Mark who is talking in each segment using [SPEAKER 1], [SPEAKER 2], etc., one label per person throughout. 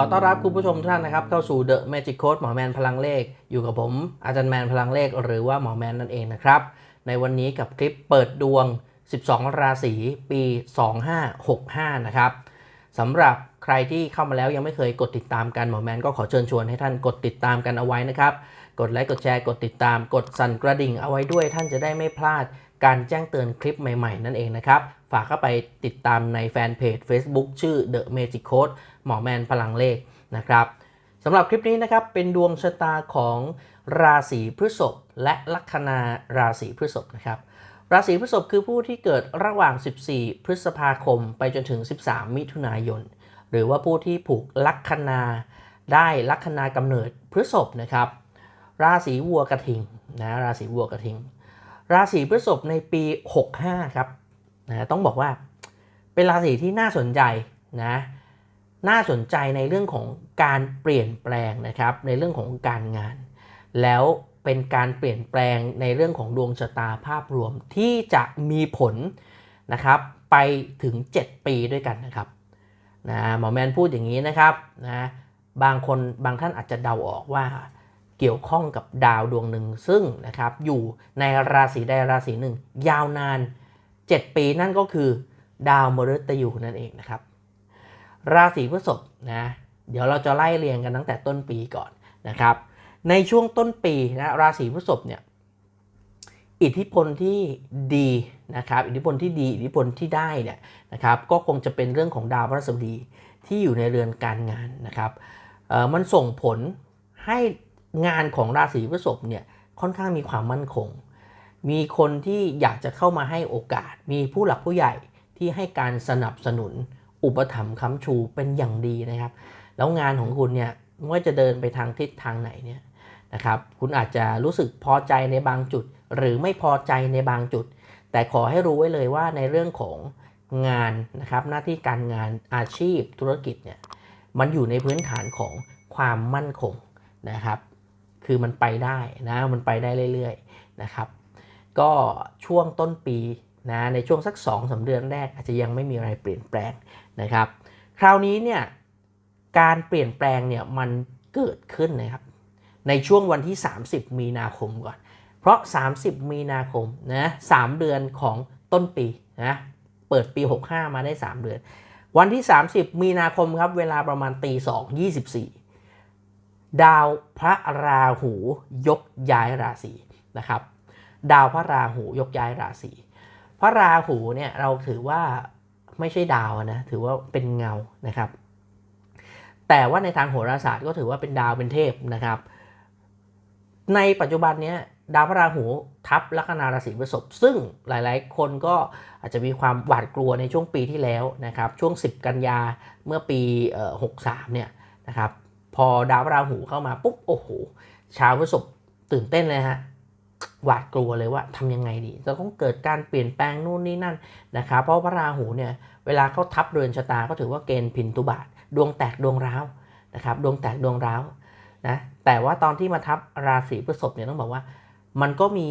[SPEAKER 1] ขอต้อนรับคุณผู้ชมทุกท่านนะครับ เข้าสู่ The Magic Code หมอแมนพลังเลข อยู่กับผมอาจารย์แมนพลังเลข หรือว่าหมอแมนนั่นเองนะครับ ในวันนี้กับคลิปเปิดดวง 12 ราศีปี 2565 นะครับสำหรับใครที่เข้ามาแล้วยังไม่เคยกดติดตามกันหมอแมนก็ขอเชิญชวนให้ท่านกดติดตามกันเอาไว้นะครับ กดไลค์กดแชร์กดติดตาม กดสั่นกระดิ่งเอาไว้ด้วยท่านจะได้ไม่พลาด การแจ้งเตือนคลิปใหม่ๆ นั่นเองนะครับ ฝากเข้าไปติดตามในแฟนเพจ Facebook ชื่อ The Magic Code หมอแมนพลังเลขนะครับสำหรับคลิปนี้นะครับเป็นดวงชะตาของราศีพฤษภและลัคนาราศีพฤษภนะครับราศีพฤษภคือผู้ที่เกิดระหว่าง 14 พฤษภาคมไปจนถึง 13 มิถุนายน หรือว่าผู้ที่ผูกลัคนาได้ลัคนากำเนิดพฤษภนะครับ ราศีวัวกระทิงนะราศีวัวกระทิง ราศีพฤษภในปี 65 ครับนะต้องบอกว่าเป็นราศีที่น่าสนใจนะน่าสนใจในเรื่องของการเปลี่ยนแปลงนะครับ ในเรื่องของการงาน แล้วเป็นการเปลี่ยนแปลงในเรื่องของดวงชะตาภาพรวมที่จะมีผลนะครับไปถึง 7 ปีด้วยกันนะครับนะหมอแมนพูดอย่างนี้นะครับนะบางคนบางท่านอาจจะเดาออกว่า เกี่ยวข้องกับดาวดวงหนึ่งซึ่งนะครับอยู่ในราศีใดราศีหนึ่ง ยาวนาน 7 ปีนั่นก็คือ ดาวมฤตยูนั่นเองนะครับ ราศีพฤษภนะเดี๋ยวเราจะไล่เรียงกันตั้งแต่ต้นปีก่อนนะครับ ในช่วงต้นปีนะราศีพฤษภเนี่ยอิทธิพลที่ดีนะครับ อิทธิพลที่ดีอิทธิพลที่ได้เนี่ยนะครับ ก็คงจะเป็นเรื่องของดาวพฤหัสบดีที่อยู่ในเรือนการงานนะครับมันส่งผลให้ งานของราศีพฤษภเนี่ยค่อนข้างมีความมั่นคง มีคนที่อยากจะเข้ามาให้โอกาส มีผู้หลักผู้ใหญ่ที่ให้การสนับสนุน อุปถัมภ์ค้ำชูเป็นอย่างดีนะครับ แล้วงานของคุณเนี่ยไม่ว่าจะเดินไปทางทิศทางไหนเนี่ยนะครับคุณอาจจะรู้สึกพอใจในบางจุด หรือไม่พอใจในบางจุด แต่ขอให้รู้ไว้เลยว่าในเรื่องของงานนะครับหน้าที่การงานอาชีพธุรกิจเนี่ยมันอยู่ในพื้นฐานของความมั่นคงนะครับ คือมันไปได้นะ มันไปได้เรื่อยๆนะครับ ก็ช่วงต้นปีนะในช่วงสัก2อสาเดือนแรกอาจจะยังไม่มีอะไรเปลี่ยนแปลงนะครับ คราวนี้เนี่ยการเปลี่ยนแปลงเนี่ยมันเกิดขึ้นนะครับ ในช่วงวันที่ 30 มีนาคมก่อน เพราะ 30 มีนาคมนะสเดือนของต้นปีนะเปิดปี 65 มาได้ 3 เดือน วันที่ 30 มีนาคมครับเวลาประมาณตี2 24 ดาวพระราหูยกย้ายราศีนะครับ ดาวพระราหูยกย้ายราศีพระราหูเนี่ยเราถือว่าไม่ใช่ดาวนะถือว่าเป็นเงานะครับ แต่ว่าในทางโหราศาสตร์ก็ถือว่าเป็นดาวเป็นเทพนะครับ ในปัจจุบันเนี้ยดาวพระราหูทับลัคนาราศีพฤษภซึ่งหลายๆ คนก็อาจจะมีความหวาดกลัวในช่วงปีที่แล้วนะครับ ช่วง 10 กันยาเมื่อปี 63เนี่ยนะครับ พอดาวพระราหูเข้ามาปุ๊บโอ้โหชาวพฤษภตื่นเต้นเลยฮะหวาดกลัวเลยว่าทำยังไงดี จะต้องเกิดการเปลี่ยนแปลงนู่นนี่นั่นนะครับเพราะพระราหูเนี่ยเวลาเขาทับเรือนชะตาก็ถือว่าเกณฑ์พินทุบาทดวงแตกดวงร้าวนะครับดวงแตกดวงร้าวนะแต่ว่าตอนที่มาทับราศีพฤษภเนี่ยต้องบอกว่า มันก็มี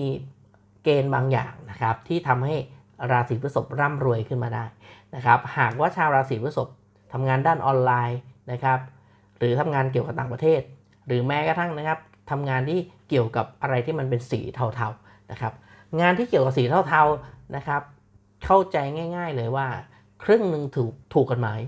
[SPEAKER 1] เกณฑ์บางอย่างนะครับที่ทำให้ราศีพฤษภร่ำรวยขึ้นมาได้นะครับหากว่าชาวราศีพฤษภทำงานด้านออนไลน์นะครับ หรือทำงานเกี่ยวกับต่างประเทศ หรือแม้กระทั่งนะครับทำงานที่เกี่ยวกับอะไรที่มันเป็นสีเทาๆนะครับ งานที่เกี่ยวกับสีเทาๆนะครับ เข้าใจง่าย ๆเลยว่า ครึ่งหนึ่งถูกถูกกฎหมาย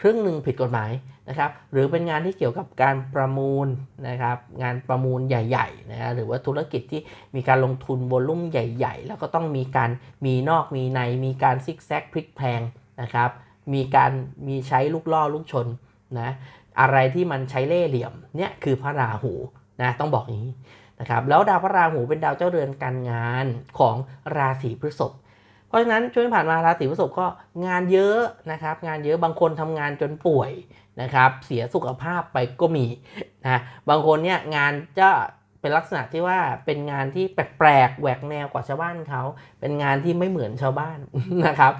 [SPEAKER 1] ครึ่งหนึ่งผิดกฎหมายนะครับ หรือเป็นงานที่เกี่ยวกับการประมูลนะครับ งานประมูลใหญ่ๆนะหรือว่าธุรกิจที่มีการลงทุนวอลลุ่มใหญ่ ๆ แล้วก็ต้องมีการมีนอกมีในมีการซิกแซกพลิกแพลงนะครับ มีการมีใช้ลูกล่อลูกชนนะ อะไรที่มันใช้เล่ห์เหลี่ยมเนี่ยคือพระราหูนะต้องบอกอย่างนี้นะครับแล้วดาวพระราหูเป็นดาวเจ้าเรือนการงานของราศีพฤษภเพราะฉะนั้นช่วงที่ผ่านมาราศีพฤษภก็งานเยอะนะครับ งานเยอะบางคนทำงานจนป่วยนะครับ เสียสุขภาพไปก็มีนะบางคนเนี่ยงานจะ เป็นลักษณะที่ว่าเป็นงานที่แปลกๆแหวกแนวกว่าชาวบ้านเขา เป็นงานที่ไม่เหมือนชาวบ้านนะครับ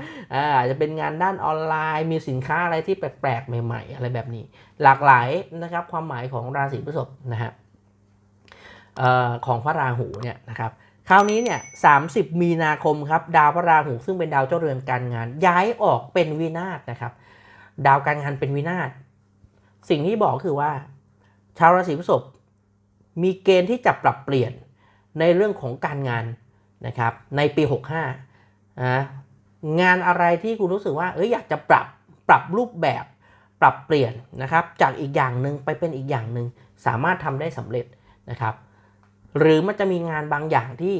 [SPEAKER 1] อาจจะเป็นงานด้านออนไลน์ มีสินค้าอะไรที่แปลกๆใหม่ ๆ อะไรแบบนี้ หลากหลายนะครับความหมายของราศีพฤษภนะฮะของพระราหูเนี่ยนะครับคราวนี้เนี่ย30 มีนาคมครับดาวพระราหูซึ่งเป็นดาวเจ้าเรือนการงาน ย้ายออกเป็นวินาศนะครับ ดาวการงานเป็นวินาศ สิ่งที่บอกคือว่า ชาวราศีพฤษภ มีเกณฑ์ที่จะปรับเปลี่ยนในเรื่องของการงานนะครับในปี 65นะงานอะไรที่คุณรู้สึกว่าเอยอยากจะปรับปรับรูปแบบปรับเปลี่ยนนะครับจากอีกอย่างหนึ่งไปเป็นอีกอย่างหนึ่งสามารถทำได้สำเร็จนะครับ หรือมันจะมีงานบางอย่างที่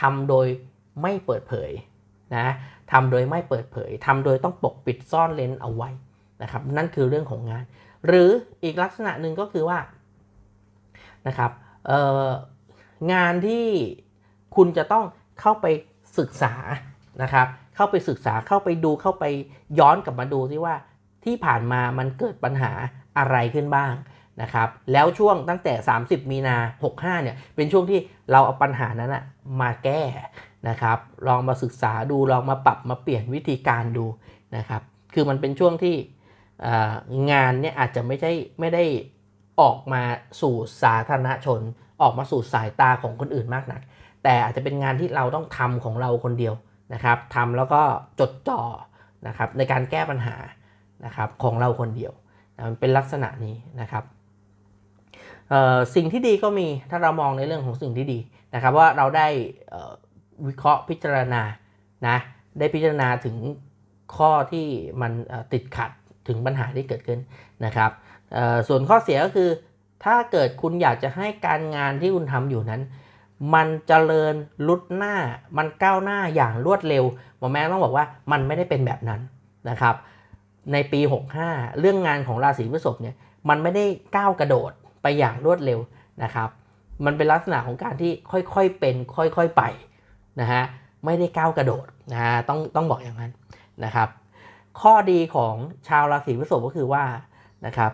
[SPEAKER 1] ทำโดยไม่เปิดเผยนะทำโดยไม่เปิดเผยทำโดยต้องปกปิดซ่อนเลนเอาไว้นะครับ นั่นคือเรื่องของงาน หรืออีกลักษณะหนึ่งก็คือว่า นะครับงานที่คุณจะต้องเข้าไปศึกษานะครับ เข้าไปศึกษาเข้าไปดูเข้าไปย้อนกลับมาดูที่ว่าที่ผ่านมามันเกิดปัญหาอะไรขึ้นบ้างนะครับ แล้วช่วงตั้งแต่ 30 มีนา 65 เนี่ย เป็นช่วงที่เราเอาปัญหานั้นนะมาแก้นะครับ ลองมาศึกษาดู ลองมาปรับมาเปลี่ยนวิธีการดูนะครับ คือมันเป็นช่วงที่งานเนี่ยอาจจะไม่ใช่ไม่ได้ ออกมาสู่สาธารณชน ออกมาสู่สายตาของคนอื่นมากนัก แต่อาจจะเป็นงานที่เราต้องทำของเราคนเดียวนะครับทำแล้วก็จดจ่อนะครับในการแก้ปัญหานะครับของเราคนเดียวมันเป็นลักษณะนี้นะครับสิ่งที่ดีก็มีถ้าเรามองในเรื่องของสิ่งที่ดีนะครับว่าเราได้วิเคราะห์พิจารณานะได้พิจารณาถึงข้อที่มันติดขัดถึงปัญหาที่เกิดขึ้นนะครับ ส่วนข้อเสียก็คือ ถ้าเกิดคุณอยากจะให้การงานที่คุณทำอยู่นั้น มันเจริญลุดหน้า มันก้าวหน้าอย่างรวดเร็วหมอแม่ต้องบอกว่ามันไม่ได้เป็นแบบนั้นนะครับ ในปี 65 เรื่องงานของราศีพฤษภเนี่ยมันไม่ได้ก้าวกระโดดไปอย่างรวดเร็วนะครับ มันเป็นลักษณะของการที่ค่อยๆเป็น ค่อยๆไปนะฮะไม่ได้ก้าวกระโดดนะฮะต้องต้องบอกอย่างนั้นนะครับ ข้อดีของชาวราศีพฤษภก็คือว่านะครับ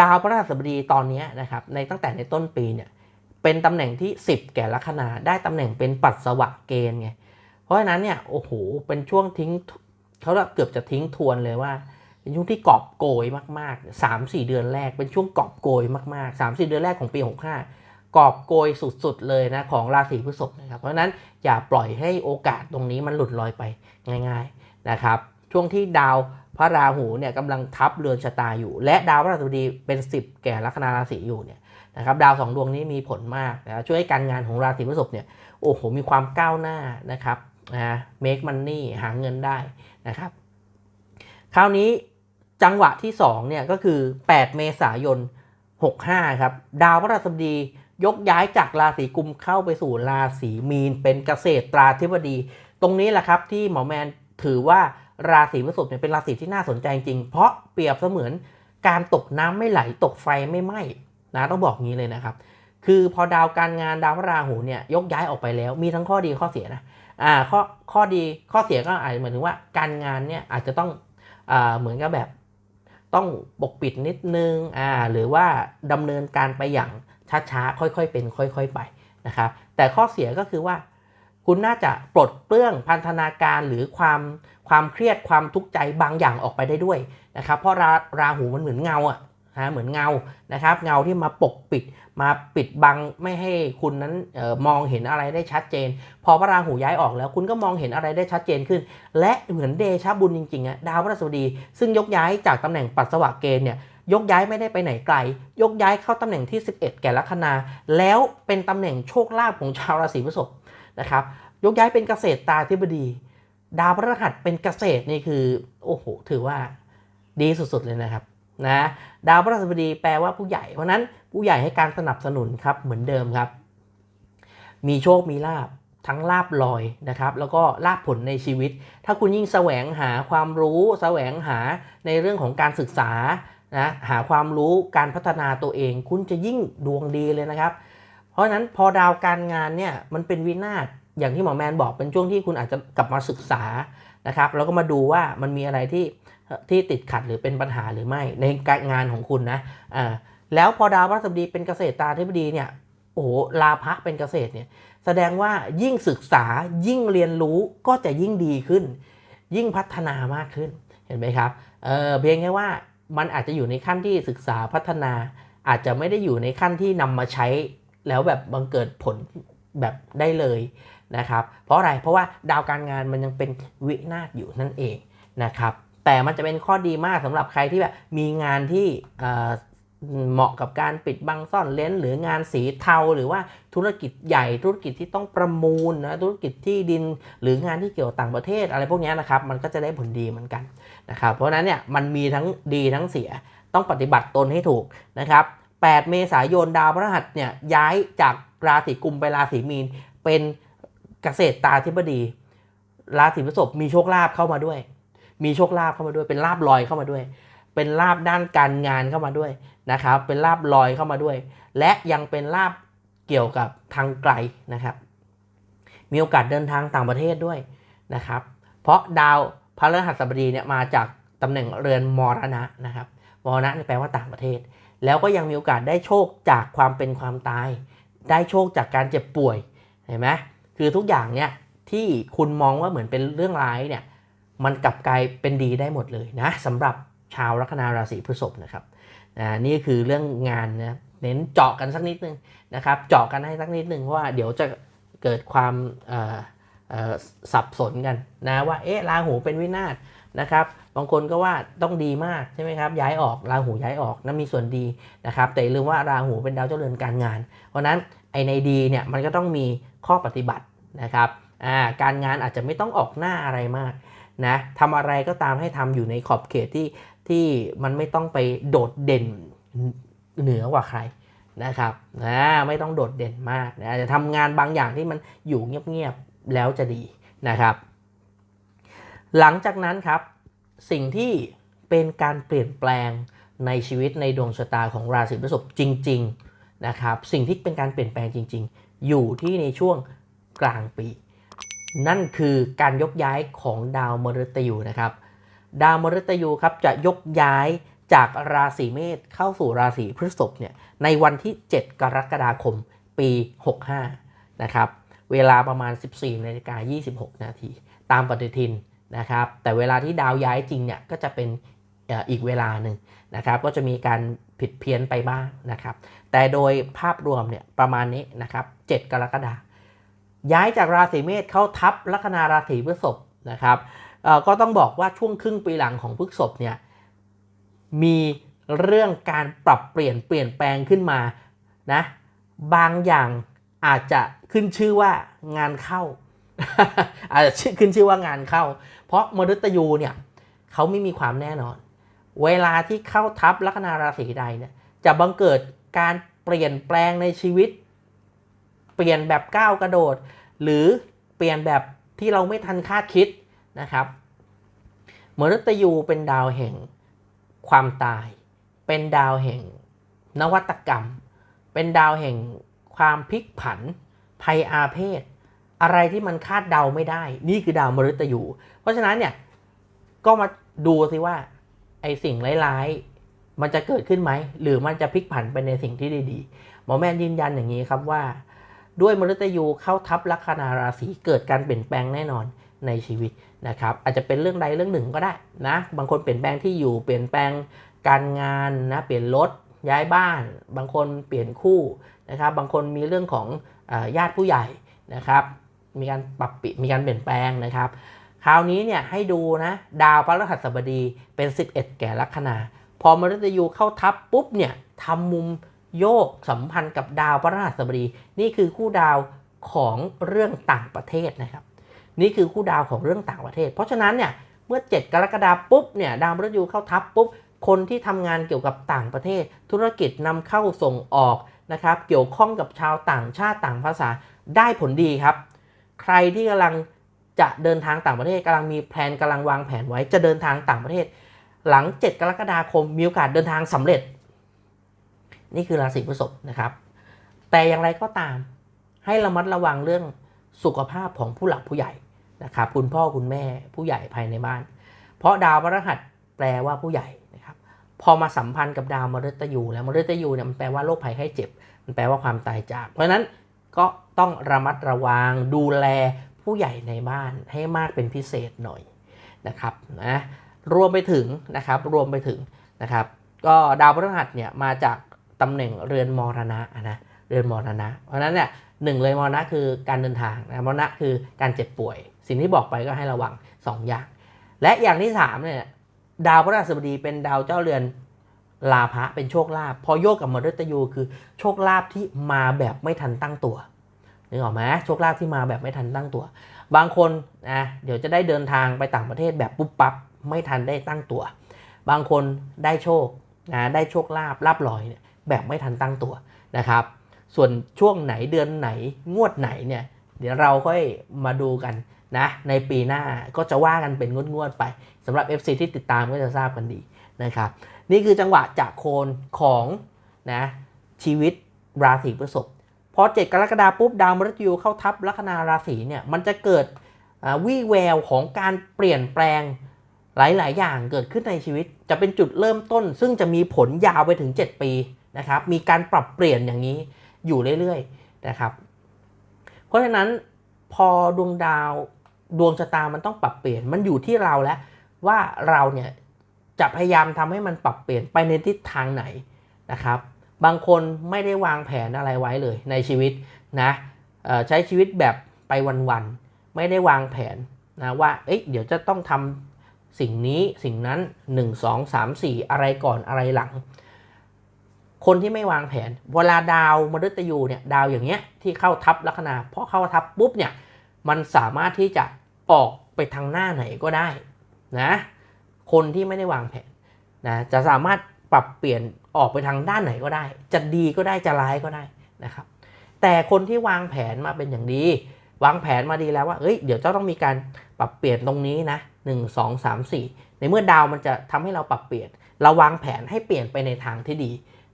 [SPEAKER 1] ดาวพระราชบดีตอนนี้นะครับในตั้งแต่ในต้นปีเนี่ยเป็นตำแหน่งที่ 10 แก่ลัคนาได้ตำแหน่งเป็นปัสสวะเกณฑ์ไงเพราะฉะนั้นเนี่ยโอ้โหเป็นช่วงทิ้งเขาเกือบจะทิ้งทวนเลยว่าเป็นช่วงที่กอบโกยมากๆ 3-4 เดือนแรกเป็นช่วงกอบโกยมากๆ 3-4 เดือนแรกของปี 65 กอบโกยสุดๆเลยนะของราศีพฤษภนะครับเพราะฉะนั้นอย่าปล่อยให้โอกาสตรงนี้มันหลุดลอยไปง่าย ๆนะครับ ช่วงที่ดาวพระราหูเนี่ยกำลังทับเรือนชะตาอยู่ และดาวพระราชบดีเป็น 10 แก่ลัคนาราศีอยู่เนี่ยนะครับดาวสองดวงนี้มีผลมากนะช่วยให้การงานของราศีพฤษภเนี่ยโอ้โหมีความก้าวหน้านะครับนะ make money หาเงินได้นะครับ คราวนี้จังหวะที่2เนี่ยก็คือ 8 เมษายน 65 ครับ ดาวพระราชบดียกย้ายจากราศีกุมเข้าไปสู่ราศีมีนเป็นเกษตรตราธิบดี ตรงนี้แหละครับที่หมอแมนถือว่า ราศีพฤษภเนี่ยเป็นราศีที่น่าสนใจจริง เพราะเปรียบเสมือนการตกน้ำไม่ไหลตกไฟไม่ไหม้นะต้องบอกงี้เลยนะครับ คือพอดาวการงานดาวพระราหูเนี่ยยกย้ายออกไปแล้วมีทั้งข้อดีข้อเสียนะอ่าข้อข้อดีข้อเสียก็อาจจะหมายถึงว่าการงานเนี่ยอาจจะต้องอ่าเหมือนกับแบบต้องปกปิดนิดนึงอ่าหรือว่าดำเนินการไปอย่างช้าๆ ค่อยๆเป็น ค่อยๆไปนะครับแต่ข้อเสียก็คือว่า คุณน่าจะปลดเปลื้องพันธนาการหรือความ ความเครียดความทุกข์ใจบางอย่างออกไปได้ด้วยนะครับเพราะราราหูมันเหมือนเงาอะนะเหมือนเงานะครับเงาที่มาปกปิดมาปิดบังไม่ให้คุณนั้นออมองเห็นอะไรได้ชัดเจน พอพระราหูย้ายออกแล้วคุณก็มองเห็นอะไรได้ชัดเจนขึ้น และเหมือนเดชบุญจริงๆอะดาวพฤหัสบดี ซึ่งยกย้ายจากตำแหน่งปัสสาวะเกณฑ์เนี่ยยกย้ายไม่ได้ไปไหนไกล ยกย้ายเข้าตำแหน่งที่ 11 แก่ลัคนา แล้วเป็นตำแหน่งโชคลาภของชาวราศีพฤษภนะครับยกย้ายเป็นเกษตรตาธิบดี ดาวพฤหัสเป็นเกษตรนี่คือโอ้โหถือว่าดีสุดๆเลยนะครับนะดาวพฤหัสบดีแปลว่าผู้ใหญ่ เพราะนั้นผู้ใหญ่ให้การสนับสนุนครับเหมือนเดิมครับ มีโชคมีลาบทั้งลาบลอยนะครับ แล้วก็ลาบผลในชีวิต ถ้าคุณยิ่งแสวงหาความรู้แสวงหาในเรื่องของการศึกษานะหาความรู้การพัฒนาตัวเอง คุณจะยิ่งดวงดีเลยนะครับ เพราะฉะนั้นพอดาวการงานเนี่ยมันเป็นวินาศ อย่างที่หมอแมนบอกเป็นช่วงที่คุณอาจจะกลับมาศึกษานะครับแล้วก็มาดูว่ามันมีอะไรที่ที่ติดขัดหรือเป็นปัญหาหรือไม่ในการงานของคุณนะอ่าแล้วพอดาวพฤหัสบดีเป็นเกษตรตาธิบดีเนี่ยโอ้โหลาภะเป็นเกษตรเนี่ยแสดงว่ายิ่งศึกษายิ่งเรียนรู้ก็จะยิ่งดีขึ้น ยิ่งพัฒนามากขึ้นเห็นไหมครับเออเพียงแค่ว่ามันอาจจะอยู่ในขั้นที่ศึกษาพัฒนา อาจจะไม่ได้อยู่ในขั้นที่นำมาใช้แล้วแบบบังเกิดผลแบบได้เลย นะครับ เพราะอะไร เพราะว่าดาวการงานมันยังเป็นวินาศอยู่นั่นเองนะครับ แต่มันจะเป็นข้อดีมากสำหรับใครที่แบบมีงานที่เหมาะกับการปิดบังซ่อนเลนหรืองานสีเทาหรือว่าธุรกิจใหญ่ธุรกิจที่ต้องประมูลนะธุรกิจที่ดินหรืองานที่เกี่ยวต่างประเทศอะไรพวกนี้นะครับมันก็จะได้ผลดีเหมือนกันนะครับเพราะฉะนั้นเนี่ยมันมีทั้งดีทั้งเสียต้องปฏิบัติตนให้ถูกนะครับ 8 เมษายนดาวพฤหัสเนี่ยย้ายจากราศีกุมไปราศีมีนเป็น เกษตรตาธิบดีราศีพฤษภมีโชคลาภเข้ามาด้วย มีโชคลาภเข้ามาด้วย เป็นลาบลอยเข้ามาด้วย เป็นลาบด้านการงานเข้ามาด้วยนะครับ เป็นลาบลอยเข้ามาด้วย และยังเป็นลาบเกี่ยวกับทางไกลนะครับ มีโอกาสเดินทางต่างประเทศด้วยนะครับ เพราะดาวพระฤหัสบดีเนี่ยมาจากตำแหน่งเรือนมรณะนะครับมรณะนี่แปลว่าต่างประเทศ แล้วก็ยังมีโอกาสได้โชคจากความเป็นความตาย ได้โชคจากการเจ็บป่วยเห็นไหม คือทุกอย่างเนี่ยที่คุณมองว่าเหมือนเป็นเรื่องร้ายเนี่ยมันกลับกลายเป็นดีได้หมดเลยนะสำหรับชาวลัคนาราศีพฤษภนะครับอ่านี่คือเรื่องงานนะเน้นเจาะกันสักนิดนึงนะครับเจาะกันให้สักนิดนึงเพราะว่าเดี๋ยวจะเกิดความสับสนกันนะว่าเอ๊ะราหูเป็นวินาศนะครับบางคนก็ว่าต้องดีมากใช่ไหมครับย้ายออกราหูย้ายออกนั้นมีส่วนดีนะครับแต่ลืมว่าราหูเป็นดาวเจ้าเรือนการงาน เพราะฉะนั้นไอในดีเนี่ยมันก็ต้องมีข้อปฏิบัติ นะครับการงานอาจจะไม่ต้องออกหน้าอะไรมากนะทำอะไรก็ตามให้ทำอยู่ในขอบเขตที่ที่มันไม่ต้องไปโดดเด่นเหนือกว่าใครนะครับนะไม่ต้องโดดเด่นมากนะอาจจะทำงานบางอย่างที่มันอยู่เงียบๆแล้วจะดีนะครับ หลังจากนั้นครับสิ่งที่เป็นการเปลี่ยนแปลงในชีวิตในดวงชะตาของราศีพฤษภจริง ๆนะครับ สิ่งที่เป็นการเปลี่ยนแปลงจริง ๆ อยู่ที่ในช่วง กลางปี นั่นคือการยกย้ายของดาวมฤตยูนะครับ ดาวมฤตยูครับจะยกย้ายจากราศีเมษเข้าสู่ราศีพฤษภเนี่ยในวันที่ 7 กรกฎาคมปี 65 นะครับ เวลาประมาณ 14นาฬิกา26 นาที ตามปฏิทินนะครับ แต่เวลาที่ดาวย้ายจริงเนี่ยก็จะเป็นอีกเวลาหนึ่งนะครับ ก็จะมีการผิดเพี้ยนไปบ้างนะครับ แต่โดยภาพรวมเนี่ยประมาณนี้นะครับ 7 กรกฎาคม ย้ายจากราศีเมษเข้าทับลัคนาราศีพฤษภนะครับก็ต้องบอกว่าช่วงครึ่งปีหลังของพฤษภเนี่ยมีเรื่องการปรับเปลี่ยนเปลี่ยนแปลงขึ้นมานะบางอย่างอาจจะขึ้นชื่อว่างานเข้าอาจจะขึ้นชื่อว่างานเข้า เพราะมฤตยูเนี่ยเขาไม่มีความแน่นอน เวลาที่เข้าทับลัคนาราศีใดเนี่ยจะบังเกิดการเปลี่ยนแปลงในชีวิต เปลี่ยนแบบก้าวกระโดด หรือเปลี่ยนแบบที่เราไม่ทันคาดคิดนะครับมฤตยูเป็นดาวแห่งความตาย เป็นดาวแห่งนวัตกรรม เป็นดาวแห่งความพลิกผัน ภัยอาเพศ อะไรที่มันคาดเดาไม่ได้ นี่คือดาวมฤตยู เพราะฉะนั้นเนี่ยก็มาดูสิว่าไอสิ่งร้ายๆมันจะเกิดขึ้นไหม หรือมันจะพลิกผันไปในสิ่งที่ดีๆหมอแม่ยืนยันอย่างนี้ครับว่า ด้วยมฤตยูเข้าทับลัคนาราศีเกิดการเปลี่ยนแปลงแน่นอนในชีวิตนะครับ อาจจะเป็นเรื่องใดเรื่องหนึ่งก็ได้นะ บางคนเปลี่ยนแปลงที่อยู่เปลี่ยนแปลงการงานนะเปลี่ยนรถย้ายบ้าน บางคนเปลี่ยนคู่นะครับ บางคนมีเรื่องของญาติผู้ใหญ่นะครับ มีการปรับปลี่ยนมีการเปลี่ยนแปลงนะครับ คราวนี้เนี่ยให้ดูนะดาวพฤหัสบดีเป็น 11 แก่ลัคนา พอมฤตยูเข้าทับปุ๊บเนี่ยทำมุม โยกสัมพันธ์กับดาวพฤหัสบดี นี่คือคู่ดาวของเรื่องต่างประเทศนะครับ นี่คือคู่ดาวของเรื่องต่างประเทศ เพราะฉะนั้นเนี่ยเมื่อ 7 กรกฎาคมปุ๊บเนี่ยดาวมฤตยูเข้าทับปุ๊บคนที่ทำงานเกี่ยวกับต่างประเทศ ธุรกิจนำเข้าส่งออกนะครับ เกี่ยวข้องกับชาวต่างชาติต่างภาษาได้ผลดีครับ ใครที่กำลังจะเดินทางต่างประเทศกำลังมีแผนกำลังวางแผนไว้จะเดินทางต่างประเทศ หลัง 7 กรกฎาคมมีโอกาสเดินทางสำเร็จ นี่คือราศีพฤษภนะครับ แต่อย่างไรก็ตาม ให้ระมัดระวังเรื่องสุขภาพของผู้หลักผู้ใหญ่นะครับคุณพ่อคุณแม่ผู้ใหญ่ภายในบ้าน เพราะดาวพฤหัสแปลว่าผู้ใหญ่นะครับ พอมาสัมพันธ์กับดาวมฤตยูแล้วมฤตยูเนี่ยมันแปลว่าโรคภัยไข้เจ็บ มันแปลว่าความตายจาก เพราะฉะนั้นก็ต้องระมัดระวังดูแลผู้ใหญ่ในบ้านให้มากเป็นพิเศษหน่อยนะครับนะรวมไปถึงนะครับรวมไปถึงนะครับ ก็ดาวพฤหัสเนี่ยมาจาก ตำแหน่งเรือนมรณะนะเรือนมรณะ เพราะนั้นเนี่ยหนึ่งเลยมรณะคือการเดินทางนะมรณะคือการเจ็บป่วย สิ่งที่บอกไปก็ให้ระวัง 2 อย่าง และอย่างที่3เนี่ยดาวพฤหัสบดีเป็นดาวเจ้าเรือนลาภะเป็นโชคลาภพอโยกกับมฤตยูคือโชคลาภที่มาแบบไม่ทันตั้งตัวนึกออกไหมโชคลาภที่มาแบบไม่ทันตั้งตัว บางคนนะเดี๋ยวจะได้เดินทางไปต่างประเทศแบบปุ๊บปั๊บไม่ทันได้ตั้งตัว บางคนได้โชคนะได้โชคลาภลาบลอยเนี่ย แบบไม่ทันตั้งตัวนะครับ ส่วนช่วงไหนเดือนไหนงวดไหนเนี่ยเดี๋ยวเราค่อยมาดูกันนะในปีหน้าก็จะว่ากันเป็นงวดๆไปสำหรับ FC ที่ติดตามก็จะทราบกันดีนะครับนี่คือจังหวะจากโคนของนะชีวิตราศีพฤษภพอ 7 กรกฎาคมปุ๊บดาวมฤตยูเข้าทับลัคนาราศีเนี่ยมันจะเกิดวี่แววของการเปลี่ยนแปลงหลาย ๆ อย่างเกิดขึ้นในชีวิต จะเป็นจุดเริ่มต้น ซึ่งจะมีผลยาวไปถึง 7 ปี นะครับมีการปรับเปลี่ยนอย่างนี้อยู่เรื่อยๆนะครับ เพราะฉะนั้นพอดวงดาวดวงชะตามันต้องปรับเปลี่ยนมันอยู่ที่เราแล้วว่าเราเนี่ยจะพยายามทำให้มันปรับเปลี่ยนไปในทิศทางไหนนะครับ บางคนไม่ได้วางแผนอะไรไว้เลยในชีวิตนะใช้ชีวิตแบบไปวันๆไม่ได้วางแผนนะว่าเอ๊ะเดี๋ยวจะต้องทำสิ่งนี้สิ่งนั้น 1 2 3 4 อะไรก่อนอะไรหลัง คนที่ไม่วางแผน เวลาดาวมฤตยูเนี่ยดาวอย่างเงี้ยที่เข้าทับลัคนาพอเข้าทับปุ๊บเนี่ยมันสามารถที่จะออกไปทางหน้าไหนก็ได้นะคนที่ไม่ได้วางแผนนะจะสามารถปรับเปลี่ยนออกไปทางด้านไหนก็ได้ จะดีก็ได้จะร้ายก็ได้นะครับ แต่คนที่วางแผนมาเป็นอย่างดี วางแผนมาดีแล้วว่าเอ้ยเดี๋ยวจะต้องมีการปรับเปลี่ยนตรงนี้นะ1 2 3 4 ในเมื่อดาวมันจะทำให้เราปรับเปลี่ยน เราวางแผนให้เปลี่ยนไปในทางที่ดี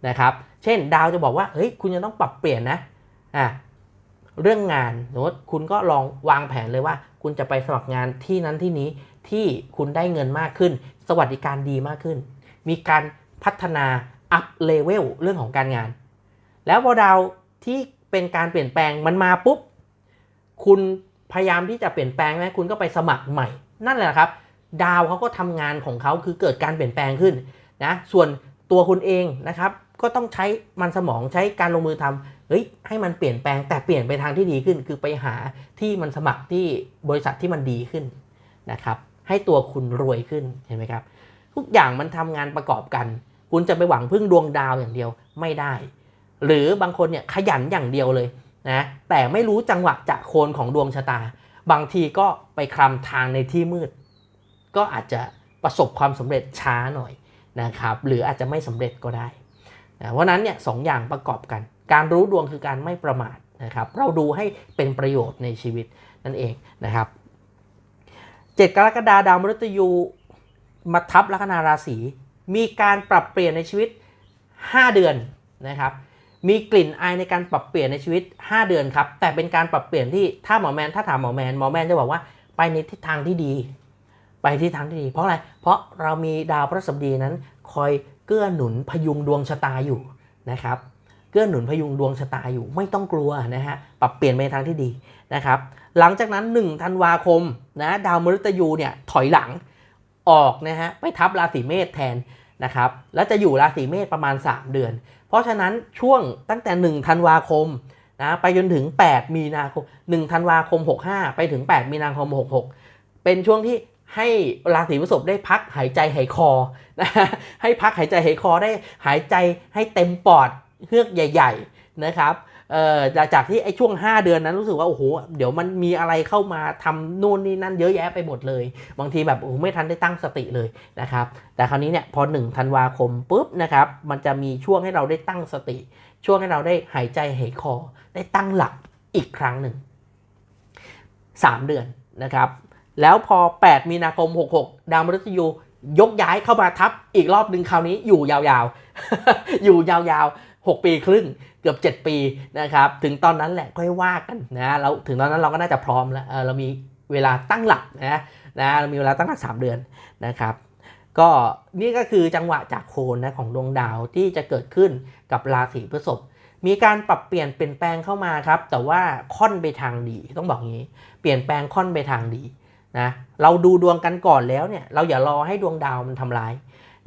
[SPEAKER 1] นะครับ เช่นดาวจะบอกว่าเฮ้ยคุณจะต้องปรับเปลี่ยนนะอะเรื่องงานสมมติคุณก็ลองวางแผนเลยว่า คุณจะไปสมัครงานที่นั้นที่นี้ที่คุณได้เงินมากขึ้น สวัสดิการดีมากขึ้น มีการพัฒนาอัพเลเวลเรื่องของการงาน แล้วพอดาวที่เป็นการเปลี่ยนแปลงมันมาปุ๊บ คุณพยายามที่จะเปลี่ยนแปลงไหมคุณก็ไปสมัครใหม่ นั่นแหละครับ ดาวเขาก็ทำงานของเขาคือเกิดการเปลี่ยนแปลงขึ้นนะส่วนตัวคุณเองนะครับ ก็ต้องใช้มันสมองใช้การลงมือทำเฮ้ยให้มันเปลี่ยนแปลงแต่เปลี่ยนไปทางที่ดีขึ้น คือไปหาที่มันสมัครที่บริษัทที่มันดีขึ้นนะครับ ให้ตัวคุณรวยขึ้นเห็นไหมครับ ทุกอย่างมันทำงานประกอบกัน คุณจะไปหวังพึ่งดวงดาวอย่างเดียวไม่ได้ หรือบางคนเนี่ยขยันอย่างเดียวเลยนะแต่ไม่รู้จังหวะจะโคนของดวงชะตา บางทีก็ไปคลำทางในที่มืด ก็อาจจะประสบความสำเร็จช้าหน่อยนะครับ หรืออาจจะไม่สำเร็จก็ได้ เพราะนั้นเนี่ยสองอย่างประกอบกัน การรู้ดวงคือการไม่ประมาทนะครับ เราดูให้เป็นประโยชน์ในชีวิตนั่นเองนะครับเจ็ดกรกฎาดาวมฤตยูมาทับลัคนาราศีมีการปรับเปลี่ยนในชีวิต 5 เดือนนะครับมีกลิ่นอายในการปรับเปลี่ยนในชีวิต 5 เดือนครับ แต่เป็นการปรับเปลี่ยนที่ถ้าหมอแมนถ้าถามหมอแมนหมอแมนจะบอกว่าไปในทิศทางที่ดี ไปที่ทางที่ดี เพราะอะไร เพราะเรามีดาวพระศัสดีนั้นคอย เกื้อหนุนพยุงดวงชะตาอยู่นะครับเกื้อหนุนพยุงดวงชะตาอยู่ไม่ต้องกลัวนะฮะปรับเปลี่ยนไปในทางที่ดีนะครับ หลังจากนั้น1ธันวาคมนะดาวมฤตยูเนี่ยถอยหลังออกนะฮะไปทับราศีเมษแทนนะครับ แล้วจะอยู่ราศีเมษประมาณ 3 เดือน เพราะฉะนั้นช่วงตั้งแต่1ธันวาคมนะไปจนถึง 8 มีนาคม1ธันวาคม 65 ไปถึง 8 มีนาคม 66 เป็นช่วงที่ ให้ราศีพฤษภได้พักหายใจหายคอนะให้พักหายใจหายคอได้หายใจให้เต็มปอดเฮือกใหญ่ ๆนะครับเอ่อจากที่ไอ้ช่วง 5 เดือนนั้นรู้สึกว่าโอ้โหเดี๋ยวมันมีอะไรเข้ามาทำนู่นนี่นั่นเยอะแยะไปหมดเลย บางทีแบบโอ้โหไม่ทันได้ตั้งสติเลยนะครับแต่คราวนี้เนี่ยพอ1ธันวาคมปุ๊บนะครับมันจะมีช่วงให้เราได้ตั้งสติ ช่วงให้เราได้หายใจหายคอ ได้ตั้งหลักอีกครั้งหนึ่ง3 เดือนนะครับ แล้วพอ 8 มีนาคม 66 ดาวมฤตยูยกย้ายเข้ามาทับอีกรอบหนึ่งคราวนี้อยู่ยาวๆ อยู่ยาวๆ 6 ปีครึ่งเกือบ 7 ปีนะครับ ถึงตอนนั้นแหละค่อยว่ากันนะเราถึงตอนนั้นเราก็น่าจะพร้อมแล้วเออเรามีเวลาตั้งหลักนะนะเรามีเวลาตั้งหลัก 3 เดือนนะครับก็นี่ก็คือจังหวะจากโคนนะของดวงดาวที่จะเกิดขึ้นกับราศีพฤษภมีการปรับเปลี่ยนเปลี่ยนแปลงเข้ามาครับ แต่ว่าค่อนไปทางดีต้องบอกงี้ เปลี่ยนแปลงค่อนไปทางดี นะเราดูดวงกันก่อนแล้วเนี่ยเราอย่ารอให้ดวงดาวมันทำร้าย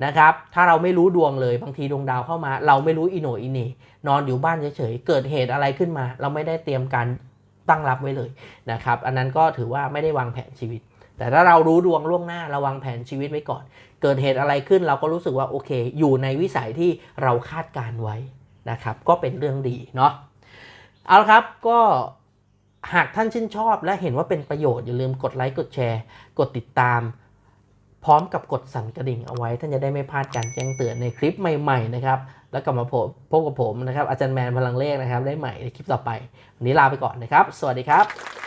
[SPEAKER 1] นะครับ ถ้าเราไม่รู้ดวงเลยบางทีดวงดาวเข้ามา เราไม่รู้อีโหนอีเน่นอนอยู่บ้านเฉยๆเกิดเหตุอะไรขึ้นมา เราไม่ได้เตรียมการตั้งรับไว้เลยนะครับ อันนั้นก็ถือว่าไม่ได้วางแผนชีวิต แต่ถ้าเรารู้ดวงล่วงหน้าเราวางแผนชีวิตไว้ก่อน เกิดเหตุอะไรขึ้นเราก็รู้สึกว่าโอเค อยู่ในวิสัยที่เราคาดการไว้นะครับ ก็เป็นเรื่องดีเนาะเอาละครับก็ หากท่านชื่นชอบและเห็นว่าเป็นประโยชน์อย่าลืมกดไลค์กดแชร์ กดติดตาม พร้อมกับกดสั่นกระดิ่งเอาไว้ ท่านจะได้ไม่พลาดการแจ้งเตือนในคลิปใหม่ๆนะครับแล้วกลับมาพบพบกับผมนะครับอาจารย์แมนพลังเลขนะครับได้ใหม่ในคลิปต่อไป วันนี้ลาไปก่อนนะครับ สวัสดีครับ